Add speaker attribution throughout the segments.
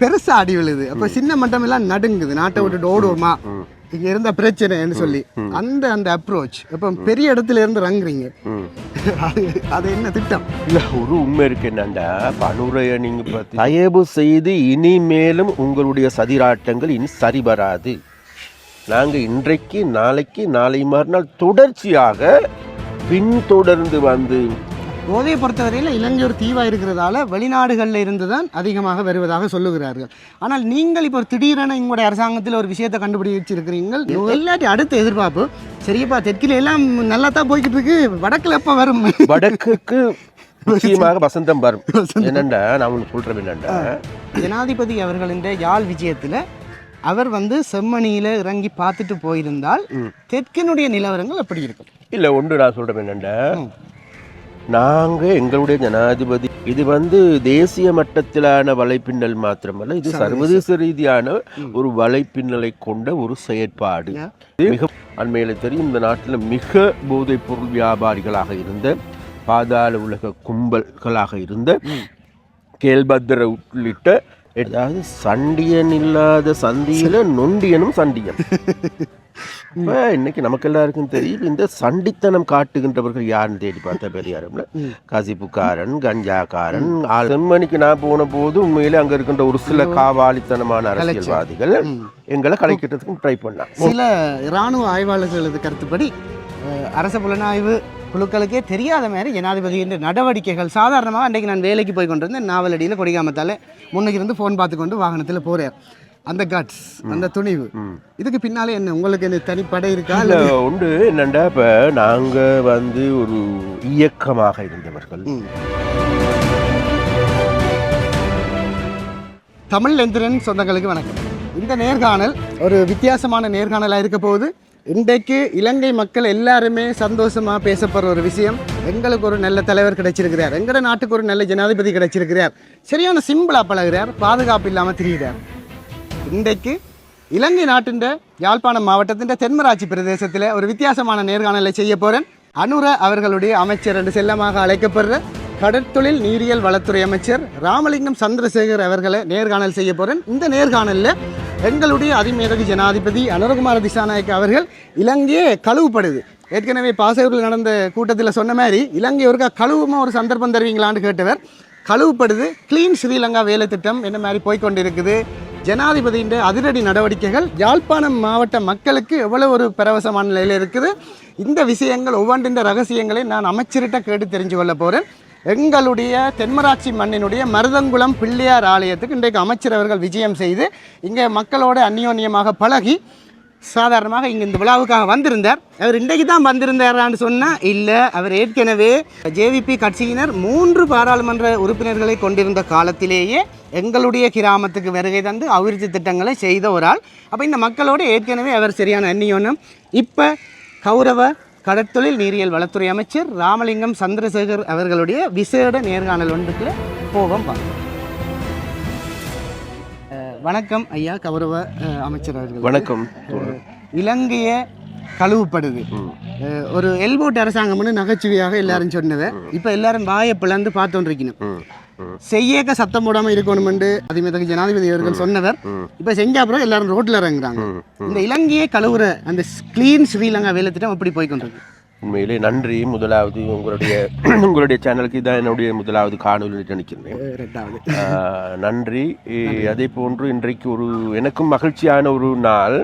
Speaker 1: பெருசா அடி விழுது. அப்ப சின்ன மட்டம் எல்லாம் நடுங்குது. நாட்டை விட்டுட்டு ஓடுவோமா? இங்க இருந்த பிரச்சனைன்னு சொல்லி. அந்த அந்த அப்ரோச் அப்ப பெரிய இடத்துல இருந்து ரங்குறீங்க அது அது என்ன திட்டம்?
Speaker 2: இல்ல ஒரு உண்மை இருக்கு என்னண்டா? பனுரைய நீங்க பார்த்து தயவு செய்து இனிமேலும் உங்களுடைய சதிராட்டங்கள் இனி சரி வராது நாங்க இன்றைக்கு நாளைக்கு நாளை மறுநாள் தொடர்ச்சியாக பின்தொடர்ந்து வந்து
Speaker 1: போதையை பொறுத்தவரையில் இலங்கை ஒரு தீவா இருக்கிறதால வெளிநாடுகளில் இருந்து தான் அதிகமாக வருவதாக சொல்லுகிறார்கள். ஆனால் நீங்கள் இப்போ ஒரு திடீரென உங்களுடைய அரசாங்கத்தில் ஒரு விஷயத்தை கண்டுபிடிச்சிருக்கிறீங்க எல்லாத்தையும் அடுத்த எதிர்பார்ப்பு சரியப்பா தெற்கில் எல்லாம் நல்லா தான் போய்கிட்டு இருக்கு வடக்கில் எப்போ வரும்?
Speaker 2: வடக்குக்கு நிச்சயமாக வசந்தம் வரும். என்னண்டா நான் ஒன்று சொல்றேன் என்னண்டா?
Speaker 1: ஜனாதிபதி அவர்களின் யாழ் விஜயத்தில் அவர் வந்து செம்மணியில் இறங்கி பார்த்துட்டு போயிருந்தால் தெற்கினுடைய நிலவரங்கள் எப்படி இருக்கும்.
Speaker 2: இல்ல ஒன்று நான் சொல்றேன் என்னண்டா? நாங்க எங்களுடைய ஜனாதிபதி. இது வந்து தேசிய மட்டத்திலான வலைப்பின்னல் மாத்திரமல்ல இது சர்வதேச ரீதியான ஒரு வலைப்பின்னலை கொண்ட ஒரு செயற்பாடு. மிக அண்மையில தெரியும் இந்த நாட்டில் மிக போதைப் பொருள் வியாபாரிகளாக இருந்த பாதாள உலக கும்பல்களாக இருந்த கேல்பத்திர உள்ளிட்ட அதாவது சண்டியன் இல்லாத சந்தியில நொண்டியனும் சண்டியன். இப்ப இன்னைக்கு நமக்கு எல்லாருக்கும் தெரியும் இந்த சண்டித்தனம் காட்டுகின்றவர்கள் யாருன்னு தேடி பார்த்தா பெரியாரும்ல. கசிப்புக்காரன் கஞ்சாக்காரன் செம்மணிக்கு நான் போன போது உண்மையிலே அங்க இருக்கின்ற ஒரு சில காவாலித்தனமான அரசியல்வாதிகள் எங்களை கலைக்கிறதுக்கு ட்ரை பண்ணாங்க.
Speaker 1: சில இராணுவ ஆய்வாளர்களது கருத்துப்படி அரச புலனாய்வு குழுக்களுக்கே தெரியாத மாதிரி ஜனாதிபதியின் நடவடிக்கைகள் சாதாரணமாக அன்றைக்கு நான் வேலைக்கு போய் கொண்டிருந்தேன். நாவலடியில் கொடிகாமத்தால் முன்னுக்கு இருந்து ஃபோன் பார்த்து கொண்டு வாகனத்தில் போகிறார் அந்த கட்ஸ் அந்த துணிவு. இதுக்கு பின்னாலே என்ன உங்களுக்கு என்ன தனிப்படை இருக்கா?
Speaker 2: இல்ல உண்டு. என்னண்டா இப்ப நாங்க வந்து ஒரு இயக்கமாக இருந்தவர்கள்.
Speaker 1: தமிழ் எந்திரன் சொந்தங்களுக்கு வணக்கம். இந்த நேர்காணல் ஒரு வித்தியாசமான நேர்காணலாக இருக்க போகுது. இன்றைக்கு இலங்கை மக்கள் எல்லாருமே சந்தோஷமாக பேசப்படுற ஒரு விஷயம். எங்களுக்கு ஒரு நல்ல தலைவர் கிடைச்சிருக்கிறார். எங்களோட நாட்டுக்கு ஒரு நல்ல ஜனாதிபதி கிடைச்சிருக்கிறார். சரியான சிம்பிளாக பழகுறார். பாதுகாப்பு இல்லாமல் திரிகிறார் இன்றைக்கு இலங்கை நாட்டின் யாழ்ப்பாணம் மாவட்டத்தின் தென்மராட்சி பிரதேசத்தில் ஒரு வித்தியாசமான நேர்காணலை செய்ய போகிறேன் அனுர அவர்களுடைய அமைச்சர் என்று செல்லமாக அழைக்கப்படுற கடற்தொழில் நீரியல் வளத்துறை அமைச்சர் ராமலிங்கம் சந்திரசேகர் அவர்களை நேர்காணல் செய்ய போகிறேன் இந்த நேர்காணலில் எங்களுடைய அதிமேதகு ஜனாதிபதி அனுரகுமார திசாநாயக்க அவர்கள் இலங்கையே கழுவுப்படுது. ஏற்கனவே பாசையூரில் நடந்த கூட்டத்தில் சொன்ன மாதிரி இலங்கை ஒருக்கா கழுவுமா ஒரு சந்தர்ப்பம் தருவீங்களான்னு கேட்டவர் கழுவுப்படுது. கிளீன் ஸ்ரீலங்கா வேலை திட்டம் என்ன மாதிரி போய்க்கொண்டிருக்குது? ஜனாதிபதியின் அதிரடி நடவடிக்கைகள் யாழ்ப்பாணம் மாவட்ட மக்களுக்கு எவ்வளவு ஒரு பரவசமான நிலையில் இருக்குது? இந்த விஷயங்கள் ஒவ்வொன்றின் ரகசியங்களை நான் அமைச்சர்கிட்ட கேட்டு தெரிஞ்சு கொள்ள போகிறேன் எங்களுடைய தென்மராட்சி மண்ணினுடைய மருதங்குளம் பிள்ளையார் ஆலயத்துக்கு இன்றைக்கு அமைச்சர் அவர்கள் விஜயம் செய்து இங்கே மக்களோட அந்யோன்யமாக பழகி சாதாரணமாக இங்கே இந்த விழாவுக்காக வந்திருந்தார். அவர் இன்றைக்கு தான் வந்திருந்தாரான்னு சொன்னால் இல்லை அவர் ஏற்கனவே ஜேவிபி கட்சியினர் மூன்று பாராளுமன்ற உறுப்பினர்களை கொண்டிருந்த காலத்திலேயே எங்களுடைய கிராமத்துக்கு வருகை தந்து அபிவிருத்தி திட்டங்களை செய்த ஒரு ஆள். அப்போ இந்த மக்களோடு ஏற்கனவே அவர் சரியான அந்நியோன்னம் இப்போ கௌரவ கடற்தொழில் நீரியல் வளத்துறை அமைச்சர் ராமலிங்கம் சந்திரசேகர் அவர்களுடைய விசேட நேர்காணல் ஒன்றுக்கு போவோம். பார்க்கலாம் வணக்கம் ஐயா கௌரவ அமைச்சர் அவர்கள்.
Speaker 2: வணக்கம்.
Speaker 1: இலங்கைய கழுவுப்படுது. ஒரு எல்போட் அரசாங்கம்னு நகைச்சுவையாக எல்லாரும் சொன்னதை. இப்போ எல்லாரும் வாயை பிளந்து பார்த்துருக்கணும். செய்யக்க சத்தம் போடாம இருக்கணும்னு அதிமீதகு ஜனாதிபதி அவர்கள் சொன்னவர். இப்போ செஞ்ச அப்புறம் எல்லாரும் ரோட்ல இறங்குறாங்க. இந்த இலங்கையை கழுவுற அந்த கிளீன் ஸ்ரீலங்கா வேலை திட்டம் எப்படி போய் கொண்டிருக்கு
Speaker 2: உண்மையிலே நன்றி. முதலாவது உங்களுடைய உங்களுடைய சேனலுக்கு இதான் என்னுடைய முதலாவது காணொலி நினைக்கிறேன். நன்றி. அதே போன்று இன்றைக்கு ஒரு எனக்கும் மகிழ்ச்சியான ஒரு நாள்.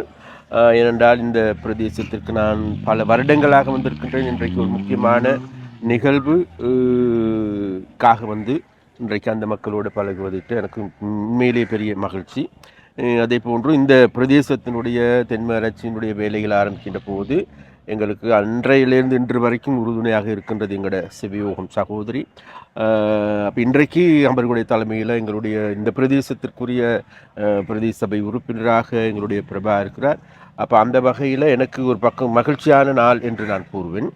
Speaker 2: ஏனென்றால் இந்த பிரதேசத்திற்கு நான் பல வருடங்களாக வந்திருக்கின்றேன். இன்றைக்கு ஒரு முக்கியமான நிகழ்வு காக வந்து இன்றைக்கு அந்த மக்களோடு பழகுவதிட்டு எனக்கு உண்மையிலே பெரிய மகிழ்ச்சி. அதே போன்று இந்த பிரதேசத்தினுடைய தென்மராட்சியினுடைய வேலைகள் ஆரம்பிக்கின்ற போது எங்களுக்கு அன்றையிலிருந்து இன்று வரைக்கும் உறுதுணையாக இருக்கின்றது எங்களோட சிவயோகம் சகோதரி. அப்போ இன்றைக்கு அம்பர்களுடைய தலைமையில் எங்களுடைய இந்த பிரதேசத்திற்குரிய பிரதேச சபை உறுப்பினராக எங்களுடைய பிரபா இருக்கிறார். அப்போ அந்த வகையில் எனக்கு ஒரு பக்கம் மகிழ்ச்சியான நாள் என்று நான் கூறுவேன்.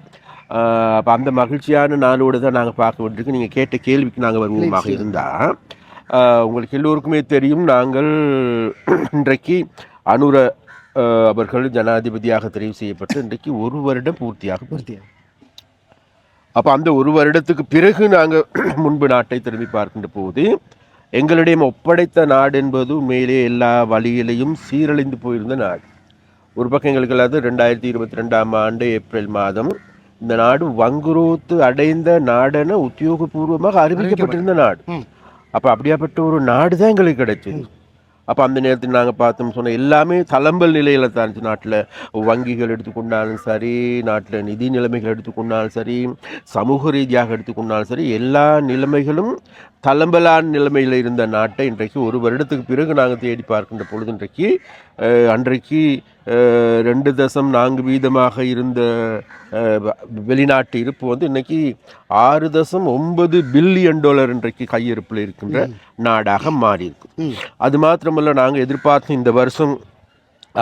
Speaker 2: அப்போ அந்த மகிழ்ச்சியான நாளோடு தான் நாங்கள் பார்க்க வேண்டியிருக்கு. நீங்கள் கேட்ட கேள்விக்கு நாங்கள் வருவோமாக இருந்தால் உங்களுக்கு எல்லோருக்குமே தெரியும் நாங்கள் இன்றைக்கு அனுர அவர்கள் ஜனாதிபதியாக தெரிவு செய்யப்பட்டு இன்றைக்கு ஒரு வருடம் பூர்த்தியாக
Speaker 1: பூர்த்தியாக.
Speaker 2: அப்போ அந்த ஒரு வருடத்துக்கு பிறகு நாங்கள் முன்பு நாட்டை திரும்பி பார்க்கின்ற போது எங்களிடம் ஒப்படைத்த நாடு என்பது உண்மையிலே எல்லா வழியிலையும் சீரழிந்து போயிருந்த நாடு. ஒரு பக்கம் எங்களுக்கு அல்லாது ரெண்டாயிரத்தி இருபத்தி ரெண்டாம் ஆண்டு ஏப்ரல் மாதம் இந்த நாடு வங்குரோத்து அடைந்த நாடென உத்தியோகபூர்வமாக அறிவிக்கப்பட்டிருந்த நாடு. அப்போ அப்படியாப்பட்ட ஒரு நாடு தான் எங்களுக்கு கிடைச்சது. அப்போ அந்த நேரத்தில் நாங்கள் பார்த்தோம் சொன்ன எல்லாமே தளம்பல் நிலையில் தான் இருந்துச்சு நாட்டில். வங்கிகள் எடுத்துக்கொண்டாலும் சரி நாட்டில் நிதி நிலைமைகள் எடுத்துக்கொண்டாலும் சரி சமூக ரீதியாக எடுத்துக்கொண்டாலும் சரி எல்லா நிலைமைகளும் தளம்பலான நிலைமையில் இருந்த நாட்டை இன்றைக்கு ஒரு வருடத்துக்கு பிறகு நாங்கள் தேடி பார்க்கின்ற பொழுது இன்றைக்கு அன்றைக்கு ரெண்டு தசம் நான்கு வீதமாக இருந்த வெளிநாட்டு இருப்பு வந்து இன்னைக்கு ஆறு தசம் ஒன்பது பில்லியன் டாலர் இன்றைக்கு கையிருப்பில் இருக்கின்ற நாடாக மாறி இருக்கு. அது மாத்திரமல்ல நாங்கள் எதிர்பார்த்த இந்த வருஷம்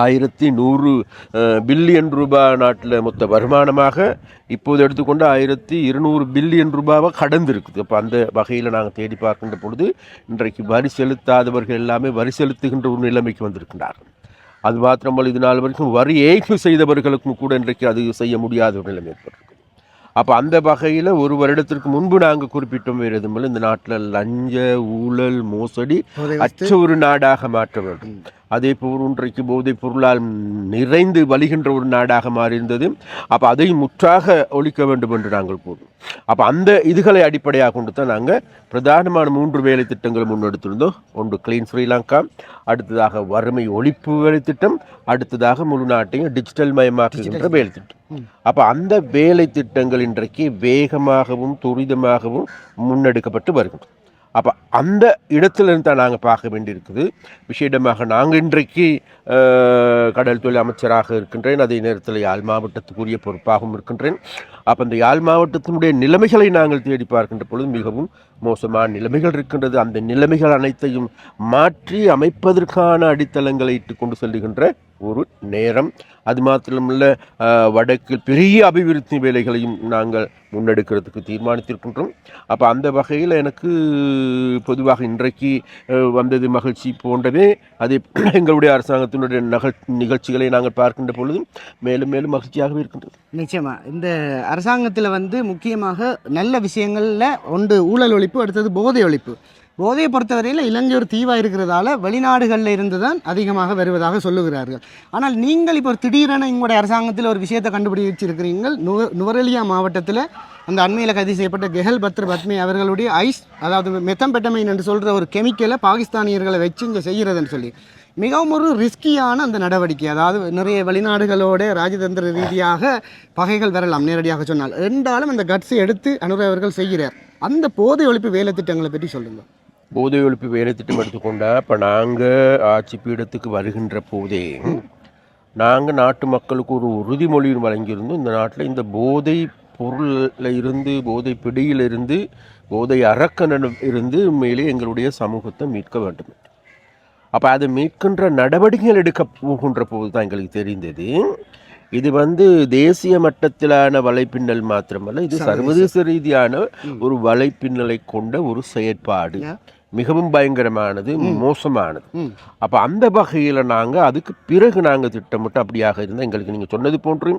Speaker 2: ஆயிரத்தி நூறு பில்லியன் ரூபாய் நாட்டில் மொத்த வருமானமாக இப்போது எடுத்துக்கொண்டு ஆயிரத்தி இருநூறு பில்லியன் ரூபாவாக கடந்து இருக்குது அப்போ அந்த வகையில் நாங்கள் தேடி பார்க்கின்ற பொழுது இன்றைக்கு வரி செலுத்தாதவர்கள் எல்லாமே வரி செலுத்துகின்ற ஒரு நிலைமைக்கு வந்திருக்கின்றார்கள். அது மாத்திரமல்ல இது நாள் வரைக்கும் வரி ஏய்ப்பு செய்தவர்களுக்கும் கூட இன்றைக்கு அது செய்ய முடியாத ஒரு நிலைமை ஏற்பட்டிருக்கு. அப்போ அந்த வகையில் ஒரு வருடத்திற்கு முன்பு நாங்கள் குறிப்பிட்டோம் வேறு எதுவும் இந்த நாட்டில் லஞ்ச ஊழல் மோசடி அற்ற ஒரு நாடாக மாற்ற வேண்டும். அதே போல் இன்றைக்கு போதைப் பொருளால் நிறைந்து வலிகின்ற ஒரு நாடாக மாறியிருந்தது. அப்போ அதை முற்றாக ஒழிக்க வேண்டும் என்று நாங்கள் கூறும் அப்போ அந்த இதுகளை அடிப்படையாக கொண்டு தான் நாங்கள் பிரதானமான மூன்று வேலை திட்டங்களை முன்னெடுத்திருந்தோம். ஒன்று கிளீன் ஸ்ரீலங்கா அடுத்ததாக வறுமை ஒழிப்பு வேலை திட்டம் அடுத்ததாக முழு நாட்டையும் டிஜிட்டல் மயமாக்குகின்ற வேலை திட்டம். அப்போ அந்த வேலை திட்டங்கள் இன்றைக்கு வேகமாகவும் துரிதமாகவும் முன்னெடுக்கப்பட்டு வருகின்றன. அப்போ அந்த இடத்திலிருந்து தான் நாங்கள் பார்க்க வேண்டியிருக்குது. விசேடமாக நாங்கள் இன்றைக்கு கடல் தொழில் அமைச்சராக இருக்கின்றேன். அதே நேரத்தில் யாழ் மாவட்டத்துக்குரிய பொறுப்பாகவும் இருக்கின்றேன். அப்போ அந்த யாழ் மாவட்டத்தினுடைய நிலைமைகளை நாங்கள் தேடி பார்க்கின்ற பொழுது மிகவும் மோசமான நிலைமைகள் இருக்கின்றது. அந்த நிலைமைகள் அனைத்தையும் மாற்றி அமைப்பதற்கான அடித்தளங்களை இட்டு கொண்டு செல்லுகின்ற ஒரு நேரம். அது மாத்திரமல்ல வடக்கில் பெரிய அபிவிருத்தி வேலைகளையும் நாங்கள் முன்னெடுக்கிறதுக்கு தீர்மானித்திருக்கின்றோம். அப்போ அந்த வகையில் எனக்கு பொதுவாக இன்றைக்கு வந்தது மகிழ்ச்சி போன்றதே. அதே எங்களுடைய அரசாங்கத்தினுடைய நகல் நிகழ்ச்சிகளை நாங்கள் பார்க்கின்ற பொழுது மேலும் மேலும் மகிழ்ச்சியாகவே இருக்கின்றது.
Speaker 1: நிச்சயமாக இந்த அரசாங்கத்தில் வந்து முக்கியமாக நல்ல விஷயங்களில் ஒன்று ஊழல் ஒழிப்பு அடுத்தது போதை ஒழிப்பு. போதையை பொறுத்தவரையில் இலங்கை ஒரு தீவாக இருக்கிறதால வெளிநாடுகளில் இருந்து தான் அதிகமாக வருவதாக சொல்லுகிறார்கள். ஆனால் நீங்கள் இப்போ ஒரு திடீரென உங்களுடைய அரசாங்கத்தில் ஒரு விஷயத்தை கண்டுபிடிச்சிருக்கிறீர்கள். நுவ நுவரெலியா மாவட்டத்தில் அந்த அண்மையில் கைது செய்யப்பட்ட கெஹல் பத்ர பத்மி அவர்களுடைய ஐஸ் அதாவது மெத்தம்பெட்டமைன் என்று சொல்கிற ஒரு கெமிக்கலை பாகிஸ்தானியர்களை வச்சு இங்கே செய்கிறதுன்னு சொல்லி. மிகவும் ஒரு ரிஸ்கியான அந்த நடவடிக்கை. அதாவது நிறைய வெளிநாடுகளோட ராஜதந்திர ரீதியாக பகைகள் வரலாம் நேரடியாக சொன்னால். ரெண்டாலும் அந்த கட்ஸை எடுத்து அனுர அவர்கள் செய்கிறார். அந்த போதை ஒழிப்பு வேலை திட்டங்களை பற்றி சொல்லுங்கள்
Speaker 2: போதை ஒழிப்பு வேலை திட்டம் எடுத்துக்கொண்டா இப்போ நாங்கள் ஆட்சி பீடத்துக்கு வருகின்ற போதே நாங்கள் நாட்டு மக்களுக்கு ஒரு உறுதிமொழி வழங்கியிருந்தோம். இந்த நாட்டில் இந்த போதை பொருளில் இருந்து போதை பிடியிலிருந்து போதை அரக்கனிடம் இருந்து உண்மையிலே எங்களுடைய சமூகத்தை மீட்க வேண்டும். அப்போ அதை மீட்கின்ற நடவடிக்கைகள் எடுக்க போகின்ற போது தான் எங்களுக்கு தெரிந்தது. இது வந்து தேசிய மட்டத்திலான வலைப்பின்னல் மாத்திரமல்ல இது சர்வதேச ரீதியான ஒரு வலைப்பின்னலை கொண்ட ஒரு செயற்பாடு. மிகவும் பயங்கரமானது மோசமானது. அப்போ அந்த வகையில் நாங்கள் அதுக்கு பிறகு நாங்கள் திட்டமிட்டு அப்படியாக இருந்தால் எங்களுக்கு நீங்கள் சொன்னது போன்று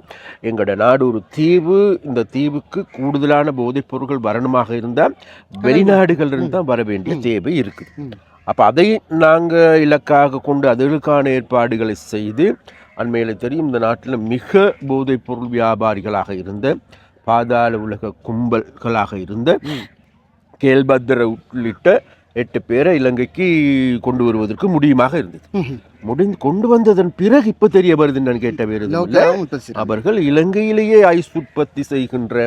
Speaker 2: எங்களோட நாடு ஒரு தீவு இந்த தீவுக்கு கூடுதலான போதைப் பொருட்கள் வரணுமாக இருந்தால் வெளிநாடுகள் இருந்தால் வர வேண்டிய தேவை இருக்குது. அப்போ அதை நாங்கள் இலக்காக கொண்டு அதற்கான ஏற்பாடுகளை செய்து அண்மையில் தெரியும் இந்த நாட்டில் மிக போதைப் பொருள் வியாபாரிகளாக இருந்த பாதாள உலக கும்பல்களாக இருந்த கேல்பத்ர உள்ளிட்ட எட்டு பேரை இலங்கைக்கு கொண்டு வருவதற்கு முடியுமாக இருந்தது. முடிந்து கொண்டு வந்ததன் பிறகு இப்போ தெரிய வருதுன்னு நான் கேட்ட வேறு. அவர்கள் இலங்கையிலேயே ஐஸ் உற்பத்தி செய்கின்ற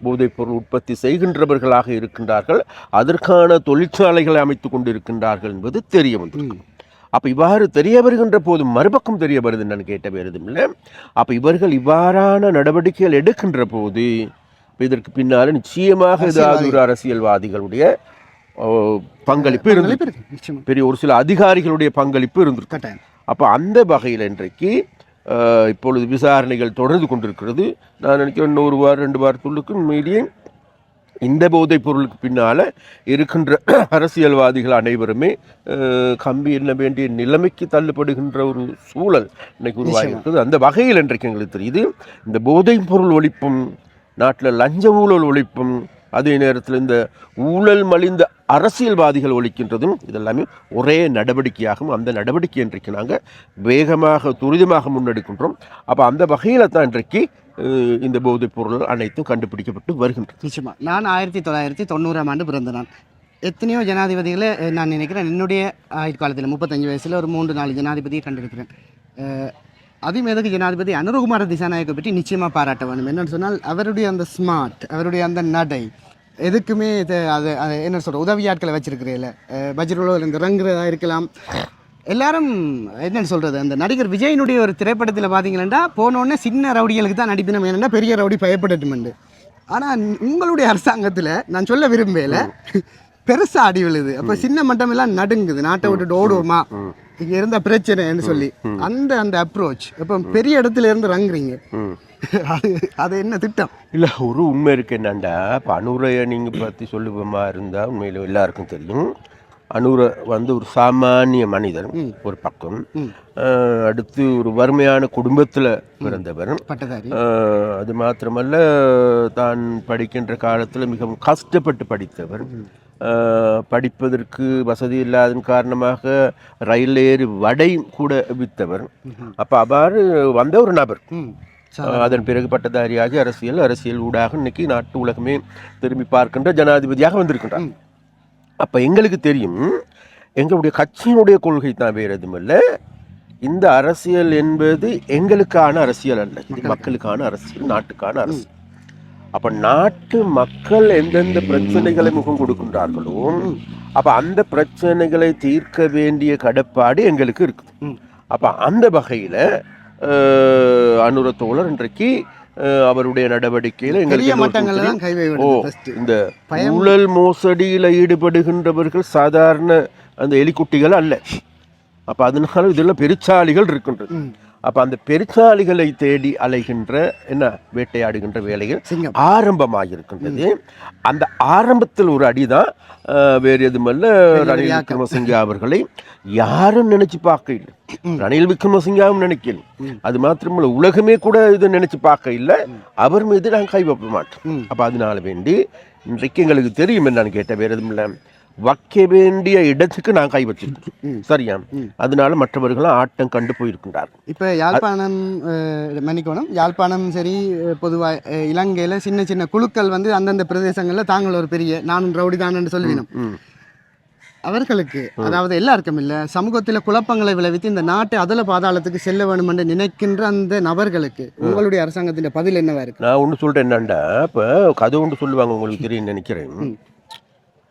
Speaker 2: போதைப்பொருள் உற்பத்தி செய்கின்றவர்களாக இருக்கின்றார்கள் அதற்கான தொழிற்சாலைகளை அமைத்துக் கொண்டிருக்கின்றார்கள் என்பது தெரிய வந்தது
Speaker 1: ம்.
Speaker 2: அப்ப இவ்வாறு தெரிய வருகின்ற போது மறுபக்கம் தெரிய வருது நான் கேட்ட வேறு எதுவும் இல்லை அப்ப இவர்கள் இவ்வாறான நடவடிக்கைகள் எடுக்கின்ற போது இதற்கு பின்னால நிச்சயமாக ஏதாவது ஒரு அரசியல்வாதிகளுடைய பங்களிப்பு இருந்து பெரிய ஒரு சில அதிகாரிகளுடைய பங்களிப்பு இருந்திருக்கு அப்போ அந்த வகையில் இன்றைக்கு இப்பொழுது விசாரணைகள் தொடர்ந்து கொண்டிருக்கிறது. நான் நினைக்கிறேன் இன்னொரு வாரம் ரெண்டு வாரத்துள்ளுக்கு மீடியே இந்த போதைப் பொருளுக்கு பின்னால் இருக்கின்ற அரசியல்வாதிகள் அனைவருமே கம்பி எண்ண வேண்டிய நிலைமைக்கு தள்ளப்படுகின்ற ஒரு சூழல் இன்னைக்கு உருவாகியிருக்குது அந்த வகையில் இன்றைக்கு எங்களுக்கு தெரியுது இந்த போதைப் பொருள் ஒழிப்பும் நாட்டில் லஞ்ச ஊழல் ஒழிப்பும் அதே நேரத்தில் இந்த ஊழல் மலிந்த அரசியல்வாதிகள் ஒழிக்கின்றதும் இதெல்லாமே ஒரே நடவடிக்கையாகும் அந்த நடவடிக்கை இன்றைக்கு நாங்கள் வேகமாக துரிதமாக முன்னெடுக்கின்றோம். அப்போ அந்த வகையில் தான் இன்றைக்கு இந்த போதைப் பொருள் அனைத்தும் கண்டுபிடிக்கப்பட்டு வருகின்றது.
Speaker 1: நிச்சயமாக நான் ஆயிரத்தி தொள்ளாயிரத்தி தொண்ணூறாம் ஆண்டு பிறந்த நான் எத்தனையோ ஜனாதிபதிகளை நான் நினைக்கிறேன் என்னுடைய ஆயுட்காலத்தில் முப்பத்தஞ்சு வயசில் ஒரு மூன்று நாலு ஜனாதிபதியை கண்டிருக்கிறேன். அதிமேதகு ஜனாதிபதி அனுரகுமார திசாநாயக்கை பற்றி நிச்சயமாக பாராட்ட வேணும் என்னென்னு சொன்னால் அவருடைய அந்த ஸ்மார்ட் அவருடைய அந்த நடை எதுக்குமே இது அது என்ன சொல்கிற உதவியாட்களை வச்சிருக்கிறீங்கள பஜ்ரோவில் இந்த இறங்குறதா இருக்கலாம். எல்லாரும் என்னென்னு சொல்கிறது அந்த நடிகர் விஜயனுடைய ஒரு திரைப்படத்தில் பார்த்தீங்கன்னா போனோடனே சின்ன ரவுடிகளுக்கு தான் நடிப்பினம். ஏன்னா பெரிய ரவுடி பயப்படட்டுமெண்டு. ஆனால் உங்களுடைய அரசாங்கத்தில் நான் சொல்ல விரும்பலை. பெருசா அடி விழுது. அப்போ சின்ன மட்டம் எல்லாம் நடுங்குது. நாட்டை விட்டுட்டு ஓடுவோமா? இங்கே இருந்த பிரச்சனைன்னு சொல்லி. அந்த அந்த அப்ரோச் இப்போ பெரிய இடத்துல இருந்து ரங்குறீங்க அது அது என்ன திட்டம்?
Speaker 2: இல்லை ஒரு உண்மை இருக்கு என்னண்டா? இப்போ அனுரையை நீங்கள் பற்றி சொல்லுவோமா இருந்தால் உண்மையில் எல்லாருக்கும் தெரியும். அனுரை வந்து ஒரு சாமானிய மனிதன் ஒரு பக்கம். அடுத்து ஒரு வறுமையான குடும்பத்தில் பிறந்தவர். அது மாத்திரமல்ல தான் படிக்கின்ற காலத்தில் மிகவும் கஷ்டப்பட்டு படித்தவர். படிப்பதற்கு வசதி இல்லாதன் காரணமாக ரயில் ஏறி வடை கூட வித்தவர். அப்போ அவ்வாறு வந்த ஒரு நபர். அதன் பிறகு பட்டதாரியாகி அரசியல் அரசியல் ஊடாக இன்னைக்கு நாட்டு உலகமே திரும்பி பார்க்கின்ற ஜனாதிபதியாக வந்திருக்கின்றார். அப்ப எங்களுக்கு தெரியும் எங்களுடைய கட்சியினுடைய கொள்கை தான் வேறு எதுவும் இல்லை இந்த அரசியல் என்பது எங்களுக்கான அரசியல் அல்ல. இது மக்களுக்கான. அரசியல் நாட்டுக்கான அரசியல். அப்ப நாட்டு மக்கள் எந்தெந்த பிரச்சனைகளை முகம் கொடுக்கின்றார்களோ அப்ப அந்த பிரச்சனைகளை தீர்க்க வேண்டிய கடப்பாடு எங்களுக்கு இருக்குது. அப்ப அந்த வகையில அனுர தோழர் இன்றைக்கு அவருடைய நடவடிக்கையில எங்களுக்கு ஓ இந்த. ஊழல் மோசடியில ஈடுபடுகின்றவர்கள் சாதாரண அந்த எலிக்குட்டிகள் அல்ல அப்ப அதனால இதெல்லாம் பெருச்சாலிகள் இருக்கின்றது. அப்ப அந்த பெருச்சாலிகளை தேடி அலைகின்ற என்ன வேட்டையாடுகின்ற வேலைகள்
Speaker 1: சிங்கம்.
Speaker 2: ஆரம்பமாகிருக்கின்றது அந்த ஆரம்பத்தில் ஒரு அடிதான் வேறு எதுமல்ல ரணில். விக்ரமசிங்கே அவர்களை யாரும் நினைச்சு பார்க்க இல்லை. ரணில் விக்ரமசிங்காவும் நினைக்கல. அது மாத்திரமல்ல உலகமே கூட இது நினைச்சு பார்க்க இல்லை. அவர் மீது நாங்கள் கை வைப்ப மாட்டோம். அப்ப அதனால வேண்டி இன்றைக்கு எங்களுக்கு தெரியும் என்னன்னு கேட்ட வேறு எதுவும் இல்லை. வைக்க வேண்டிய இடத்துக்கு நான் கை வச்சிருக்கோம் சரியா? அதனால மற்றவர்களும் ஆட்டம் கண்டு போயிருக்கின்றார்கள்
Speaker 1: இப்போ யாழ்ப்பாணம் மன்னிக்கணும். யாழ்ப்பாணம் சரி பொதுவாக இலங்கையில் சின்ன சின்ன குழுக்கள் வந்து அந்தந்த பிரதேசங்களில் தாங்கள் ஒரு பெரிய நானும் ரவுடி தானு சொல்லிவிடும். அவர்களுக்கு அதாவது எல்லாருக்கும் இல்லை சமூகத்தில் குழப்பங்களை விளைவித்து இந்த நாட்டை அதல பாதாளத்துக்கு செல்ல வேண்டும் என்று நினைக்கின்ற அந்த நபர்களுக்கு உங்களுடைய அரசாங்கத்தின் பதில் என்னவா இருக்கு?
Speaker 2: நான் ஒன்று சொல்கிறேன் என்னண்டா இப்போ கதை ஒன்று சொல்லுவாங்க உங்களுக்கு தெரியும் நினைக்கிறேன்.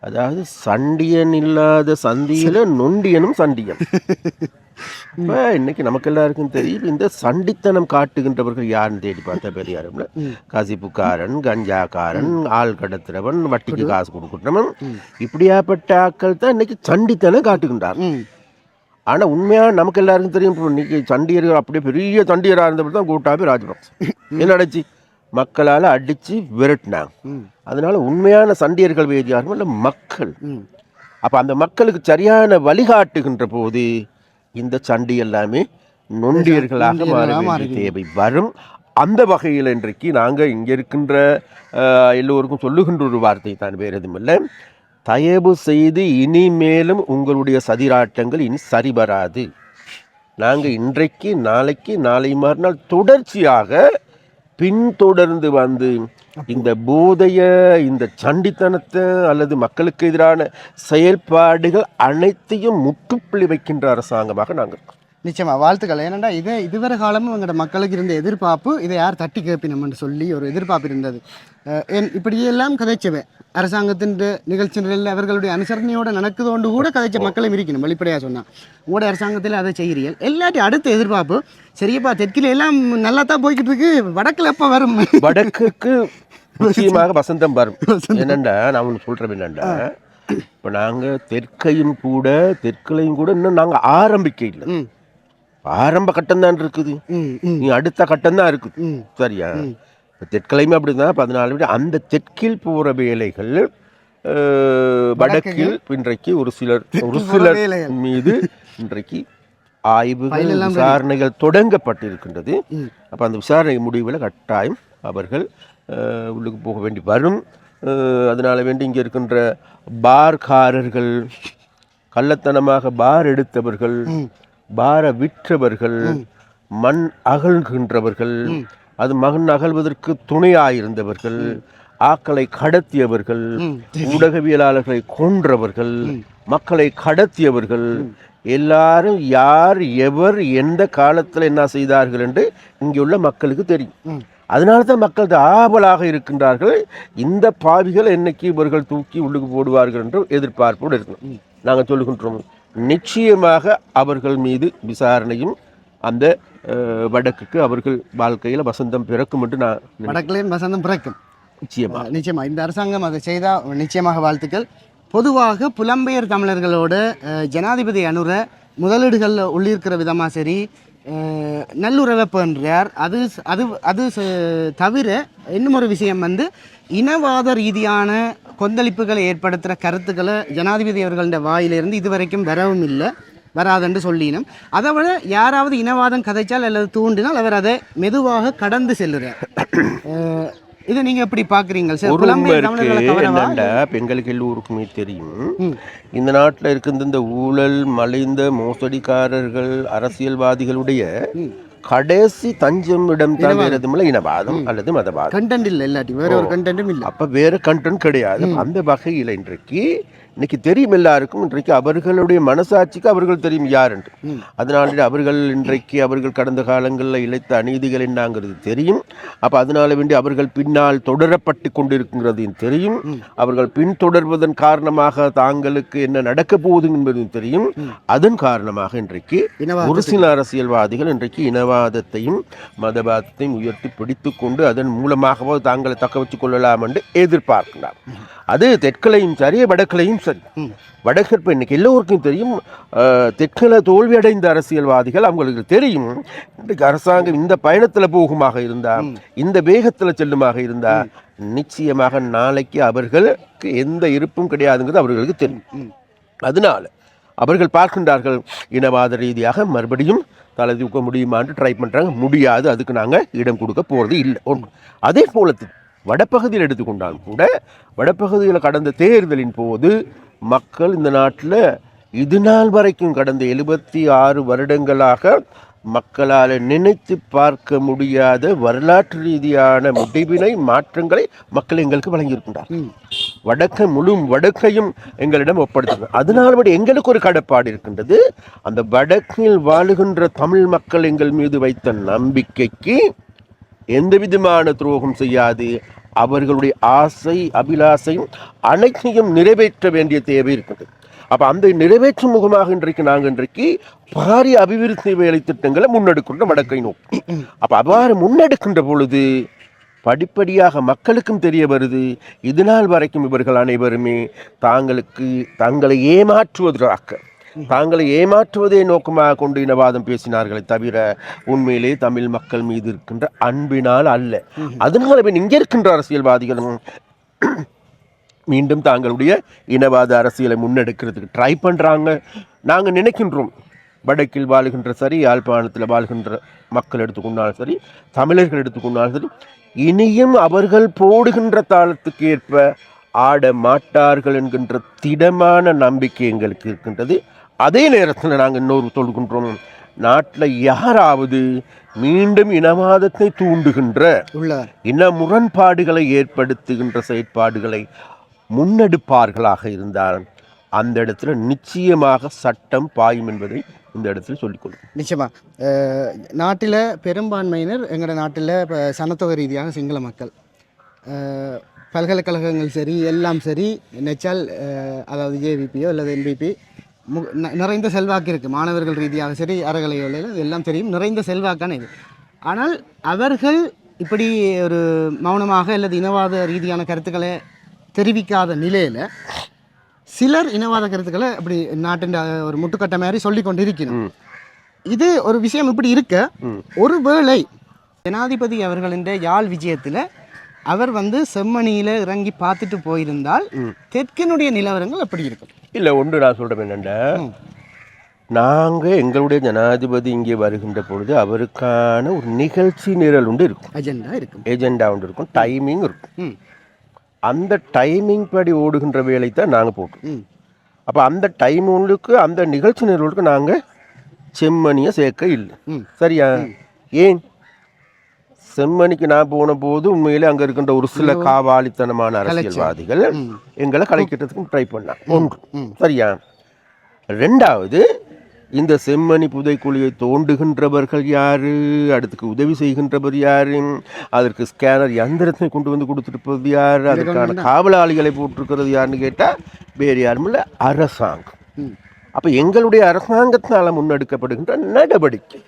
Speaker 2: அதாவது சண்டியன் இல்லாத சந்தியில நொண்டியனும் சண்டியன். இப்போ இன்னைக்கு நமக்கு எல்லாருக்கும் தெரியும் இந்த சண்டித்தனம் காட்டுகின்றவர்கள் யாருன்னு தேடி பார்த்தா பெரியாரும்ல. கசிப்புக்காரன் கஞ்சாக்காரன் ஆள் கடத்துறவன் வட்டிக்கு காசு கொடுக்குறவன் இப்படியாப்பட்ட ஆட்கள் தான் இன்னைக்கு சண்டித்தனம் காட்டுகின்றார்.
Speaker 1: ம்.
Speaker 2: ஆனா உண்மையா நமக்கு எல்லாருக்கும் தெரியும் இன்னைக்கு சண்டியர்கள் அப்படியே பெரிய சண்டியராக இருந்தப்படி தான் கூட்டாபி ராஜபக்ச என்ன அடிச்சு மக்களால் அடிச்சு விரட்டினாங்க. அதனால உண்மையான சண்டியர்கள் வேறு யாரும் இல்லை மக்கள். அப்ப அந்த மக்களுக்கு சரியான வழிகாட்டுகின்ற போது இந்த சண்டி எல்லாமே நொண்டியர்களாக மாற. தேவை வரும். அந்த வகையில் இன்றைக்கு நாங்கள் இங்கே இருக்கின்ற எல்லோருக்கும் சொல்லுகின்ற ஒரு வார்த்தை தான் வேறு எதுவும் இல்லை. தயவு செய்து இனிமேலும் உங்களுடைய சதிராட்டங்கள் இனி சரி வராது நாங்கள் இன்றைக்கு நாளைக்கு நாளை மறுநாள் தொடர்ச்சியாக பின்தொடர்ந்து வந்து இந்த போதைய இந்த சண்டித்தனத்தை அல்லது மக்களுக்கு எதிரான செயல்பாடுகள் அனைத்தையும் முற்றுப்புள்ளி வைக்கின்ற அரசாங்கமாக நாங்கள்
Speaker 1: நிச்சயமா வாழ்த்துக்கள். ஏனண்டா இது இதுவரை காலமும் எங்களோட மக்களுக்கு இருந்த எதிர்பார்ப்பு இதை யார் தட்டி கேட்பினோம்னு சொல்லி ஒரு எதிர்பார்ப்பு இருந்தது. என் இப்படியெல்லாம் கதைச்சவை அரசாங்கத்தின் நிகழ்ச்சிகளில் அவர்களுடைய அனுசரணையோட நடக்குதோண்டு கூட கதைச்ச மக்களும் இருக்கணும் வெளிப்படையாக சொன்னா. உங்களோட அரசாங்கத்தில் அதை செய்கிறீர்கள். எல்லாத்தையும் அடுத்த எதிர்பார்ப்பு சரியப்பா தெற்கில் எல்லாம் நல்லா தான் போய்கிட்டு இருக்கு வடக்கில் எப்போ வரும்?
Speaker 2: வடக்குக்கு நிச்சயமாக வசந்தம் வரும். என்னண்டா நான் ஒன்று சொல்கிறேன் என்னண்டா இப்போ நாங்கள் தெற்கையும் கூட தெற்குலையும் கூட இன்னும் நாங்கள் ஆரம்பிக்க இல்லை ஆரம்ப கட்டம் தான் இருக்குது நீ அடுத்த கட்டம் தான் இருக்குது சரியா? இப்போ தெற்கிலையுமே அப்படி தான் பதினாலு விட. அந்த தெற்கில் போகிற வேலைகள் வடக்கில் இன்றைக்கு ஒரு சிலர் ஒரு சிலர். மீது இன்றைக்கு ஆய்வுகள். விசாரணைகள் தொடங்கப்பட்டிருக்கின்றது. அப்போ அந்த விசாரணை முடிவில் கட்டாயம் அவர்கள் உள்ளுக்கு போக வேண்டி வரும். அதனால வேண்டி இங்கே இருக்கின்ற பார்காரர்கள் கள்ளத்தனமாக பார் எடுத்தவர்கள் பார விற்றவர்கள் மண் அகழ்கின்றவர்கள் அது மகன் அகழ்வதற்கு துணையாயிருந்தவர்கள் ஆக்களை கடத்தியவர்கள் ஊடகவியலாளர்களை கொன்றவர்கள் மக்களை கடத்தியவர்கள் எல்லாரும் யார் எவர் எந்த காலத்தில் என்ன செய்தார்கள் என்று இங்குள்ள மக்களுக்கு தெரியும். அதனால தான் மக்கள் ஆவலாக இருக்கின்றார்கள். இந்த பாவிகள் என்னைக்கு இவர்கள் தூக்கி உள்ளுக்கு போடுவார்கள் என்று எதிர்பார்ப்போடு இருக்கணும். நாங்கள் சொல்லுகின்றோம். நிச்சயமாக அவர்கள் மீது விசாரணையும் அந்த வடக்குக்கு அவர்கள் வாழ்க்கையில் வசந்தம் பிறக்கும் என்று நான்
Speaker 1: வடக்கிலேயும் வசந்தம் பிறக்கும்.
Speaker 2: நிச்சயமா.
Speaker 1: நிச்சயமா. இந்த அரசாங்கம் அதை செய்தால் நிச்சயமாக வாழ்த்துக்கள். பொதுவாக புலம்பெயர் தமிழர்களோட ஜனாதிபதி அனுர முதலீடுகளில் உள்ளிருக்கிற விதமாக சரி நல்லுறவை பேணுறார் அது அது அது தவிர இன்னும் ஒரு விஷயம் வந்து இனவாத ரீதியான கொந்தளிப்புகளை ஏற்படுத்துகிற கருத்துக்களை ஜனாதிபதி அவர்கள்ட வாயிலிருந்து இதுவரைக்கும் வரவும் இல்லை வராதுன்னு சொல்லினும். அதை விட யாராவது இனவாதம் கதைச்சால் அல்லது தூண்டினால் அவர் அதை மெதுவாக கடந்து செல்லுறார். இதை நீங்க எப்படி பாக்குறீங்க சார்
Speaker 2: என்னண்டா? பெண்களுக்கு எல்லோருக்குமே தெரியும். இந்த நாட்டில் இருக்கின்ற இந்த ஊழல் மலிந்த மோசடிக்காரர்கள் அரசியல்வாதிகளுடைய கடைசி தஞ்சம் இடம் எதுவுமில்ல இனவாதம் அல்லது மதவாதம்.
Speaker 1: கண்டென்ட் இல்ல இல்லாட்டி வேற ஒரு கண்டென்ட்டும் இல்ல.
Speaker 2: அப்ப வேற கண்டென்ட் கிடையாது. அந்த வகையில் இன்றைக்கு இன்னைக்கு தெரியும் எல்லாருக்கும் இன்றைக்கு அவர்களுடைய மனசாட்சிக்கு அவர்கள் தெரியும் யார் என்று. அதனால அவர்கள் இன்றைக்கு அவர்கள் கடந்த காலங்களில் இழைத்த அநீதிகள் என்னங்கிறது தெரியும். அப்ப அதனால வேண்டி அவர்கள் பின்னால் தொடரப்பட்டு கொண்டிருக்கிறதையும் தெரியும். அவர்கள் பின்தொடர்வதன் காரணமாக தாங்களுக்கு என்ன நடக்க போகுது என்பதும் தெரியும். அதன் காரணமாக இன்றைக்கு ஒரு சில அரசியல்வாதிகள் இன்றைக்கு இனவாதத்தையும் மதவாதத்தையும் உயர்த்தி பிடித்து கொண்டு அதன் மூலமாகவோ தாங்களை தக்க வச்சுக் கொள்ளலாம் என்று எதிர்பார்க்கிறார். அது தெற்களையும் சரி வடக்களையும் சரி. வடக்கு இப்போ இன்னைக்கு எல்லோருக்கும் தெரியும் அஹ், தெற்கில் தோல்வியடைந்த அரசியல்வாதிகள் அவங்களுக்கு தெரியும் இன்றைக்கு அரசாங்கம் இந்த பயணத்தில் போகுமாக இருந்தா இந்த வேகத்தில் செல்லுமாக இருந்தா நிச்சயமாக நாளைக்கு அவர்களுக்கு எந்த இருப்பும் கிடையாதுங்கிறது அவர்களுக்கு தெரியும். அதனால அவர்கள் பார்க்கின்றார்கள் இனவாத ரீதியாக மறுபடியும் தலை தூக்க முடியுமான்னு ட்ரை பண்ணுறாங்க முடியாது அதுக்கு நாங்கள் இடம் கொடுக்க போகிறது இல்லை. ஒன்று. அதே போல வடபகுதியில் எடுத்துக்கொண்டாலும் கூட வடபகுதியில் கடந்த தேர்தலின் போது மக்கள் இந்த நாட்டில் இது நாள் வரைக்கும் கடந்த எழுபத்தி ஆறு வருடங்களாக மக்களால் நினைத்து பார்க்க முடியாத வரலாற்று ரீதியான முடிவினை மாற்றங்களை மக்கள் எங்களுக்கு வழங்கியிருக்கின்றார். வடக்க முழு வடக்கையும் எங்களிடம் ஒப்படைத்தது அதனால்படி எங்களுக்கு ஒரு கடப்பாடு இருக்கின்றது. அந்த வடக்கில் வாழுகின்ற தமிழ் மக்கள் எங்கள் மீது வைத்த நம்பிக்கைக்கு எந்த விதமான துரோகம் செய்யாது. அவர்களுடைய ஆசை அபிலாசையும் அனைத்தையும் நிறைவேற்ற வேண்டிய தேவை இருக்குது அப்போ அந்த நிறைவேற்றும் முகமாக இன்றைக்கு நாங்கள் இன்றைக்கு பாரிய அபிவிருத்தி வேலை திட்டங்களை முன்னெடுக்கின்ற வடக்கை நோக்கி. அப்போ அவ்வாறு முன்னெடுக்கின்ற பொழுது படிப்படியாக மக்களுக்கும் தெரிய வருது. இதனால் வரைக்கும் இவர்கள் அனைவருமே தாங்களுக்கு தங்களை ஏமாற்றுவதற்காக தாங்களை ஏமாற்றுவதே நோக்கமாக கொண்டு இனவாதம் பேசினார்களே தவிர உண்மையிலே தமிழ் மக்கள் மீது இருக்கின்ற அன்பினால் அல்ல. அதனால இங்கே இருக்கின்ற அரசியல்வாதிகளும் மீண்டும் தாங்களுடைய இனவாத அரசியலை முன்னெடுக்கிறதுக்கு ட்ரை பண்ணுறாங்க நாங்கள் நினைக்கின்றோம். வடக்கில் வாழுகின்ற சரி யாழ்ப்பாணத்தில் வாழ்கின்ற மக்கள் எடுத்துக்கொண்டாலும் சரி தமிழர்கள் எடுத்துக்கொண்டாலும் சரி இனியும் அவர்கள் போடுகின்ற தாளத்துக்கு ஏற்ப ஆட மாட்டார்கள் என்கின்ற திடமான நம்பிக்கை எங்களுக்கு இருக்கின்றது. அதே நேரத்தில் நாங்கள் இன்னொரு சொல்கின்றோம். நாட்டில் யாராவது மீண்டும் இனவாதத்தை தூண்டுகின்ற இன முரண்பாடுகளை ஏற்படுத்துகின்ற செயற்பாடுகளை முன்னெடுப்பார்களாக இருந்தால் அந்த இடத்துல நிச்சயமாக சட்டம் பாயும் என்பதை இந்த இடத்துல சொல்லிக்கொள்ளும்
Speaker 1: நிச்சயமா. அஹ், நாட்டில பெரும்பான்மையினர் எங்களோட நாட்டில் இப்போ சனத்தொகை ரீதியாக சிங்கள மக்கள். பல்கலைக்கழகங்கள் சரி எல்லாம் சரி நெச்சால் அஹ், அதாவது ஜேவிபியோ அல்லது என்பிபி நிறைந்த செல்வாக்கு இருக்குது மாணவர்கள் ரீதியாக சரி அறகலையோல எல்லாம் தெரியும். நிறைந்த செல்வாக்கான இது. ஆனால் அவர்கள் இப்படி ஒரு மௌனமாக அல்லது இனவாத ரீதியான கருத்துக்களை தெரிவிக்காத நிலையில் சிலர் இனவாத கருத்துக்களை அப்படி நாட்டின் ஒரு முட்டுக்கட்டை மாதிரி சொல்லி கொண்டு இருக்கணும் இது ஒரு விஷயம் இப்படி இருக்க. ஒருவேளை ஜனாதிபதி அவர்களின் யாழ் விஜயத்தில் அவர் வந்து செம்மணியில் இறங்கி பார்த்துட்டு போயிருந்தால் தெற்கினுடைய நிலவரங்கள் அப்படி இருக்கும்.
Speaker 2: இல்லை ஒன்று நான் சொல்கிறேன் என்னென்ன நாங்கள் எங்களுடைய ஜனாதிபதி இங்கே வருகின்ற பொழுது அவருக்கான ஒரு நிகழ்ச்சி நிரல் உண்டு இருக்கும்.
Speaker 1: அஜெண்டா இருக்கும்.
Speaker 2: ஏஜெண்டா ஒன்று இருக்கும். டைமிங் இருக்கும். அந்த டைமிங் படி ஓடுகின்ற வேலை தான் நாங்கள் போட்டோம் அப்போ அந்த டைமுக்கு அந்த நிகழ்ச்சி நிறுவலுக்கு நாங்கள் செம்மணியை சேர்க்க இல்லை. சரியா? ஏன்? செம்மணிக்கு நான் போன போது உண்மையிலே அங்கே இருக்கின்ற ஒரு சில காவாலித்தனமான அரசியல்வாதிகள் எங்களை கலைக்கிறதுக்கு ட்ரை பண்ணாங்க. ஒன்று. சரியா? ரெண்டாவது இந்த செம்மணி புதைக்குழியை தோண்டுகின்றவர்கள் யாரு? அடுத்துக்கு உதவி செய்கின்றவர் யாரு? அதற்கு ஸ்கேனர் யந்திரத்தை கொண்டு வந்து கொடுத்துருப்பது யார்? அதுக்கான காவலாளிகளை போட்டிருக்கிறது யாருன்னு கேட்டால் வேறு யாரும் இல்லை அரசாங்கம்.
Speaker 1: ம்.
Speaker 2: அப்போ எங்களுடைய அரசாங்கத்தினால முன்னெடுக்கப்படுகின்ற நடவடிக்கை.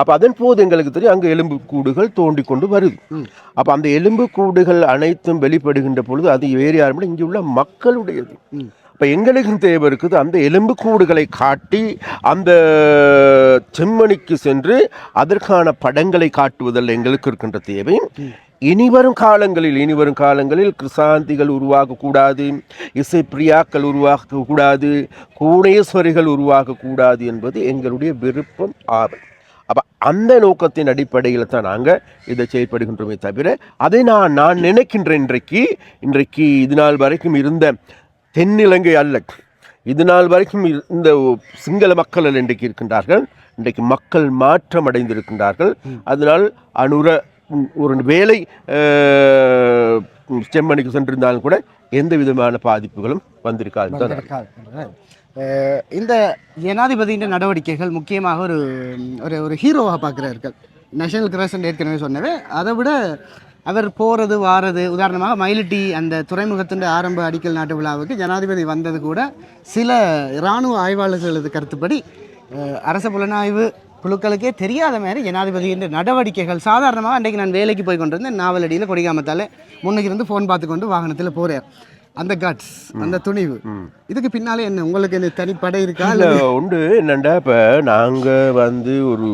Speaker 2: அப்போ அதன் போது எங்களுக்கு தெரியும் அங்கே எலும்பு கூடுகள் தோண்டி கொண்டு வருது. அப்போ அந்த எலும்பு கூடுகள் அனைத்தும் வெளிப்படுகின்ற பொழுது அது வேறு யாரும் இங்கே உள்ள மக்களுடையது. இப்போ எங்களுக்கு தேவை இருக்குது அந்த எலும்பு கூடுகளை காட்டி அந்த செம்மணிக்கு சென்று அதற்கான படங்களை காட்டுவதில் எங்களுக்கு இருக்கின்ற தேவை இனிவரும் காலங்களில் இனிவரும் காலங்களில் கிருசாந்திகள் உருவாகக்கூடாது இசை பிரியாக்கள் உருவாகக்கூடாது கூணேஸ்வரிகள் உருவாகக்கூடாது என்பது எங்களுடைய விருப்பம் ஆவல். அப்போ அந்த நோக்கத்தின் அடிப்படையில் தான் நாங்கள் இதை செயல்படுகின்றோமே தவிர அதை நான் நான் நினைக்கின்றேன் இன்றைக்கு இன்றைக்கு இது நாள் வரைக்கும் இருந்த தென்னிலங்கை அல்ல இது நாள் வரைக்கும் இந்த சிங்கள மக்கள் இன்றைக்கு இருக்கின்றார்கள் இன்றைக்கு மக்கள் மாற்றம் அடைந்திருக்கின்றார்கள் அதனால் அனுர ஒரு வேலை செம்மணிக்கு சென்றிருந்தாலும் கூட எந்த விதமான பாதிப்புகளும் வந்திருக்காது தான்.
Speaker 1: இந்த ஜனாதிபதியின் நடவடிக்கைகள் முக்கியமாக ஒரு ஒரு ஒரு ஹீரோவாக பார்க்குறார்கள். நேஷனல் கிரசன் ஏற்கனவே சொன்னவே அதை விட அவர் போகிறது வாரது உதாரணமாக மயிலிட்டி அந்த துறைமுகத்தின் ஆரம்ப அடிக்கல் நாட்டு விழாவுக்கு ஜனாதிபதி வந்தது கூட சில இராணுவ ஆய்வாளர்களது கருத்துப்படி அரச புலனாய்வு குழுக்களுக்கே தெரியாத மாதிரி ஜனாதிபதியின் நடவடிக்கைகள். சாதாரணமாக அன்றைக்கு நான் வேலைக்கு போய் கொண்டிருந்தேன். நாவலடியில் கொடிகாமத்தால் முன்னுக்கு இருந்து ஃபோன் பார்த்து கொண்டு வாகனத்தில் போகிறேன் அந்த கட்ஸ் அந்த துணிவு. இதுக்கு பின்னாலே என்ன? உங்களுக்கு இந்த தனிப்படை இருக்கா?
Speaker 2: இல்ல உண்டு. என்னண்டா இப்போ நாங்கள் வந்து ஒரு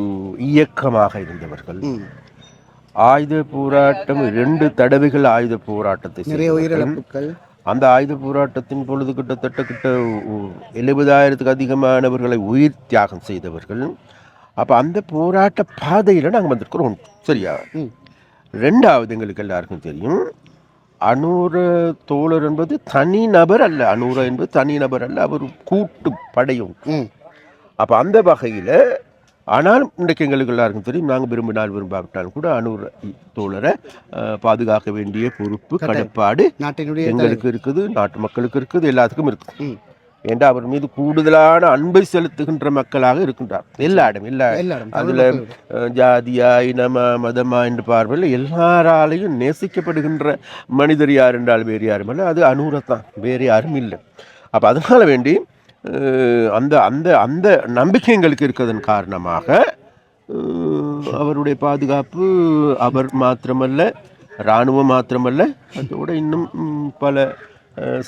Speaker 2: இயக்கமாக இருந்தவர்கள். ஆயுத போராட்டம் ரெண்டு தடவைகள் ஆயுத போராட்டத்தை
Speaker 1: நிறைய. உயிரிழப்புகள்.
Speaker 2: அந்த ஆயுத போராட்டத்தின் பொழுது கிட்டத்தட்ட கிட்ட எழுபதாயிரத்துக்கு அதிகமானவர்களை உயிர் தியாகம் செய்தவர்கள். அப்போ அந்த போராட்ட பாதையில் நாங்கள் வந்திருக்கிறோம். சரியா?
Speaker 1: ம்.
Speaker 2: ரெண்டாவது எங்களுக்கு எல்லாருக்கும் தெரியும். அனூர தோழர் என்பது தனி நபர் அல்ல. அனூர என்பது தனி நபர் அல்ல. அவர் கூட்டு படையும்.
Speaker 1: ம்.
Speaker 2: அப்போ அந்த வகையில் ஆனால் இன்றைக்கு எங்களுக்கு எல்லாருக்கும் தெரியும் நாங்கள் விரும்பினால் விரும்பாவிட்டாலும் கூட அனூர் தோழரை பாதுகாக்க வேண்டிய பொறுப்பு கடப்பாடு எங்களுக்கு இருக்குது நாட்டு மக்களுக்கு இருக்குது எல்லாத்துக்கும் இருக்குது.
Speaker 1: ம்.
Speaker 2: ஏண்டா அவர் மீது கூடுதலான அன்பை செலுத்துகின்ற மக்களாக இருக்கின்றார். எல்லா இடம் எல்லா அதுல ஜாதியா இனமா மதமா என்று பார்வையில் எல்லாராலையும் நேசிக்கப்படுகின்ற மனிதர் யார் என்றால் வேறு யாரும் இல்லை. அது அனூரத்தான் வேறு யாரும் இல்லை. அப்போ அதனால வேண்டி அந்த அந்த அந்த நம்பிக்கை எங்களுக்கு இருக்கிறதன் காரணமாக அவருடைய பாதுகாப்பு அவர் மாத்திரமல்ல இராணுவம் மாத்திரமல்ல அதோட இன்னும் பல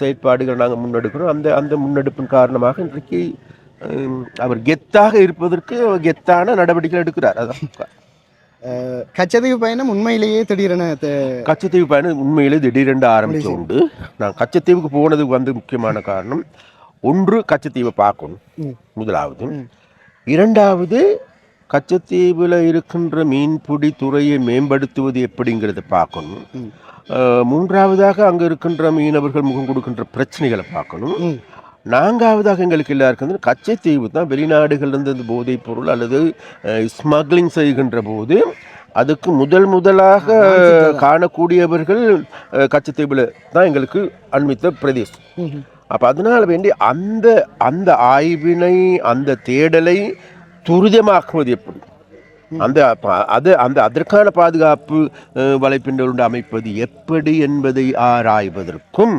Speaker 2: செயற்பாடுகள் நாங்கள் முன்னெடுக்கிறோம். அந்த அந்த முன்னெடுப்பின் காரணமாக இன்றைக்கு அவர் கெத்தாக இருப்பதற்கு கெத்தான நடவடிக்கை எடுக்கிறார். அதான்.
Speaker 1: கச்சதீவு பயணம் உண்மையிலேயே திடீரென
Speaker 2: கச்சத்தீவு பயணம் உண்மையிலே திடீரென்று ஆரம்பிச்ச உண்டு. நான் கச்சத்தீவுக்கு போனதுக்கு வந்து முக்கியமான காரணம் ஒன்று கச்சத்தீவை பார்க்கணும். முதலாவது. இரண்டாவது கச்சத்தீவில் இருக்கின்ற மீன்பிடி துறையை மேம்படுத்துவது எப்படிங்கிறத பார்க்கணும். மூன்றாவதாக அங்கே இருக்கின்ற மீனவர்கள் முகம் கொடுக்கின்ற பிரச்சனைகளை பார்க்கணும். நான்காவதாக எங்களுக்கு எல்லாருக்கும் கச்சத்தீவு தான் வெளிநாடுகள்லேருந்து இந்த போதைப் பொருள் அல்லது ஸ்மக்லிங் செய்கின்ற போது அதுக்கு முதல் முதலாக காணக்கூடியவர்கள் கச்சத்தீவில் தான் எங்களுக்கு அண்மித்த பிரதேசம். அப்போ அதனால் வேண்டி அந்த அந்த ஆய்வினை அந்த தேடலை துரிதமாக்குவது எப்படி? அந்த அது அந்த அதற்கான பாதுகாப்பு வலைப்பின்னல் அமைப்பது எப்படி என்பதை ஆராய்வதற்கும்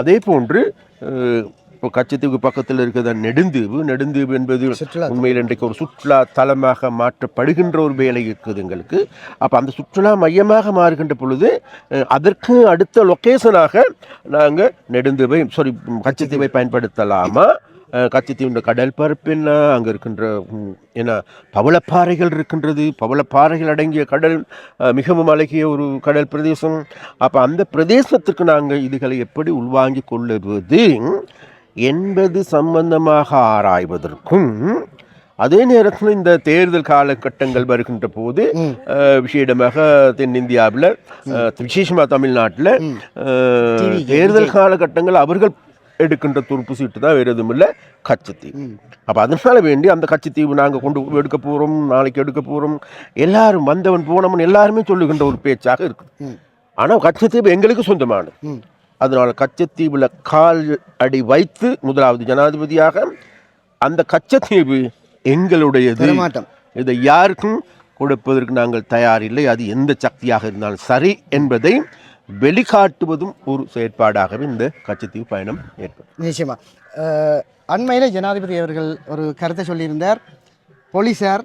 Speaker 2: அதே போன்று இப்போ கச்சத்தீவுக்கு பக்கத்தில் இருக்கிற நெடுந்தீவு நெடுந்தீவு என்பது உண்மையில் இன்றைக்கு ஒரு சுற்றுலா தலமாக மாற்றப்படுகின்ற ஒரு வேலை இருக்குது எங்களுக்கு. அப்போ அந்த சுற்றுலா மையமாக மாறுகின்ற பொழுது அதற்கு அடுத்த லொக்கேஷனாக நாங்கள் நெடுந்தீவை சாரி கச்சத்தீவை பயன்படுத்தலாமா? கச்சத்தீவுன்ற கடல் பரப்பின்னா அங்கே இருக்கின்ற ம், என்ன பவளப்பாறைகள் இருக்கின்றது. பவளப்பாறைகள் அடங்கிய கடல் மிகவும் அழகிய ஒரு கடல் பிரதேசம். அப்போ அந்த பிரதேசத்திற்கு நாங்கள் இதுகளை எப்படி உள்வாங்கிக் கொள்ளுவது? என்பது சம்பந்தமாக ஆராய்வதற்கும் அதே நேரத்தில் இந்த தேர்தல் காலகட்டங்கள் வருகின்ற போது விசேடமாக தென்னிந்தியாவில் விசேஷமாக தமிழ்நாட்டில் தேர்தல் காலகட்டங்கள் அவர்கள் எடுக்கின்ற துருப்பு சீட்டு தான் வேறு எதுவும் இல்லை. கச்சத்தீவு. அப்போ அதனால வேண்டி அந்த கச்சத்தீவு நாங்கள் கொண்டு எடுக்க போகிறோம் நாளைக்கு எடுக்க போகிறோம் எல்லாரும் வந்தவன் போனவன் எல்லாருமே சொல்லுகின்ற ஒரு பேச்சாக இருக்குது. ஆனால் கச்சத்தீவு எங்களுக்கு சொந்தமானது. அதனால கச்சத்தீவில் கால் அடி வைத்து முதலாவது ஜனாதிபதியாக அந்த கச்சத்தீவு எங்களுடையது. இதை யாருக்கும் கொடுப்பதற்கு நாங்கள் தயாரில்லை. அது எந்த சக்தியாக இருந்தாலும் சரி என்பதை வெளிக்காட்டுவதும் ஒரு செயற்பாடாகவே இந்த கச்சத்தீவு பயணம் ஏற்படும்.
Speaker 1: நிச்சயமா. அஹ், அண்மையில ஜனாதிபதி அவர்கள் ஒரு கருத்தை சொல்லியிருந்தார். போலீசார்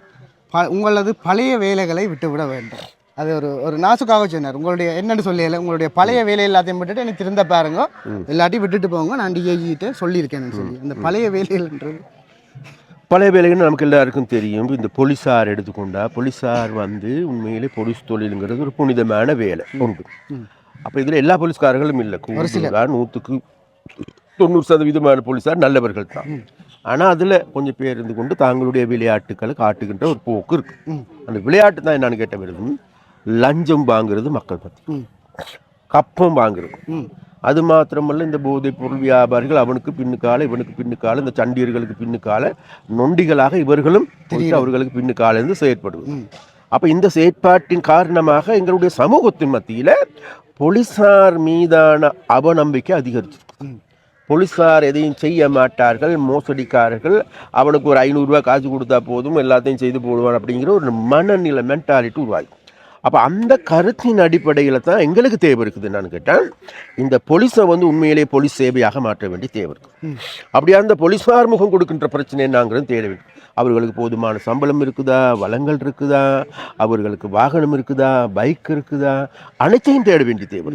Speaker 1: ப உங்களது பழைய வேலைகளை விட்டுவிட வேண்டும். அது ஒரு ஒரு நாசுக்காக சொன்னார். உங்களுடைய என்னன்னு சொல்லல உங்களுடைய பழைய வேலை எல்லாத்தையும் விட்டுட்டு எனக்கு திருந்த பாருங்க. எல்லாத்தையும் விட்டுட்டு போங்க. நான் டிஐகிட்ட சொல்லியிருக்கேன்னு சொல்லி. அந்த பழைய வேலைகள்ன்றது
Speaker 2: பழைய வேலைகள் நமக்கு எல்லாருக்கும் தெரியும். இந்த போலீஸார் எடுத்துக்கொண்டா போலீஸார் வந்து உண்மையிலே போலீஸ் தொழிலுங்கிறது ஒரு புனிதமான வேலை. உண்டு அப்போ இதில் எல்லா போலீஸ்காரர்களும் இல்லை. கூடுதலாக நூற்றுக்கு தொண்ணூறு சதவீதமான போலீஸார் நல்லவர்கள் தான். ஆனால் அதில் கொஞ்சம் பேர் இருந்து கொண்டு தாங்களுடைய விளையாட்டுக்களை காட்டுகின்ற ஒரு போக்கு இருக்கு.
Speaker 1: ம்.
Speaker 2: அந்த விளையாட்டு தான் என்னன்னு கேட்ட பிறகு லஞ்சம் வாங்குறது மக்கள் பற்றி. கப்பம் வாங்குறது. அது மாத்திரமல்ல இந்த போதைப் பொருள் வியாபாரிகள் அவனுக்கு பின்னுக்கால இவனுக்கு பின்னுக்கால இந்த சண்டியர்களுக்கு பின்னுக்கால நொண்டிகளாக இவர்களும் அவர்களுக்கு பின்னுக்கால இருந்து செயற்படுவது. அப்ப இந்த செயற்பாட்டின் காரணமாக எங்களுடைய சமூகத்தின் மத்தியில போலீசார் மீதான அவநம்பிக்கை அதிகரிச்சிருக்கு.
Speaker 1: ம்.
Speaker 2: போலீசார் எதையும் செய்ய மாட்டார்கள் மோசடிக்காரர்கள். அவனுக்கு ஒரு ஐநூறுரூவா காசு கொடுத்தா போதும் எல்லாத்தையும் செய்து போடுவான் அப்படிங்கிற ஒரு மனநிலை மென்டாலிட்டி உருவாகி. அப்போ அந்த கருத்தின் அடிப்படையில் தான் எங்களுக்கு தேவை இருக்குது என்னன்னு கேட்டால் இந்த போலீஸை வந்து உண்மையிலே போலீஸ் சேவையாக மாற்ற வேண்டிய தேவை இருக்குது அப்படியா அந்த போலீஸார் முகம் கொடுக்கின்ற பிரச்சனை என்னங்கிறது தேட வேண்டும். அவர்களுக்கு போதுமான சம்பளம் இருக்குதா? வளங்கள் இருக்குதா? அவர்களுக்கு வாகனம் இருக்குதா? பைக் இருக்குதா? அனைத்தையும் தேட வேண்டிய தேவை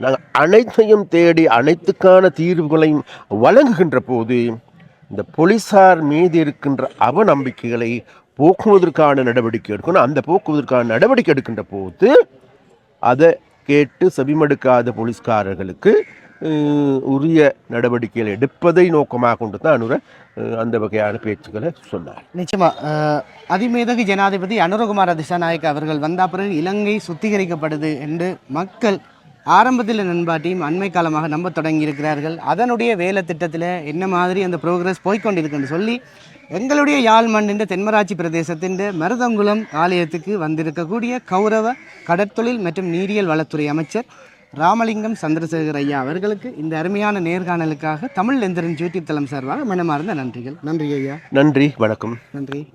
Speaker 2: நாங்கள் அனைத்தையும் தேடி அனைத்துக்கான தீர்வுகளையும் வழங்குகின்ற போது இந்த போலீஸார் மீது இருக்கின்ற அவநம்பிக்கைகளை போக்குவதற்கான நடவடிக்கை எடுக்கணும். அந்த போக்குவதற்கான நடவடிக்கை எடுக்கின்ற போது அதை கேட்டு செவிமடுக்காத போலீஸ்காரர்களுக்கு உரிய நடவடிக்கைகள் எடுப்பதை நோக்கமாக கொண்டு தான் அனுர அந்த வகையான பேச்சுக்களை சொன்னார்.
Speaker 1: நிச்சயமா அதிமேதகு ஜனாதிபதி அனுரகுமார திசாநாயக் அவர்கள் வந்த பிறகு இலங்கை சுத்திகரிக்கப்படுது என்று மக்கள் ஆரம்பத்தில் நண்பாட்டியும் அண்மை காலமாக நம்ப தொடங்கி இருக்கிறார்கள் அதனுடைய வேலை திட்டத்தில் என்ன மாதிரி அந்த ப்ரோக்ரஸ் போய்க்கொண்டிருக்குன்னு சொல்லி எங்களுடைய யாழ் மண்ணின் தென்மராட்சி பிரதேசத்தின் மருதங்குளம் ஆலயத்துக்கு வந்திருக்கக்கூடிய கௌரவ கடற்தொழில் மற்றும் நீரியல் வளத்துறை அமைச்சர் ராமலிங்கம் சந்திரசேகர் ஐயா அவர்களுக்கு இந்த அருமையான நேர்காணலுக்காக தமிழ் எந்திரன் யூடியூப் தளம் சார்பாக மனமார்ந்த நன்றிகள். நன்றி ஐயா.
Speaker 2: நன்றி வணக்கம்.
Speaker 1: நன்றி.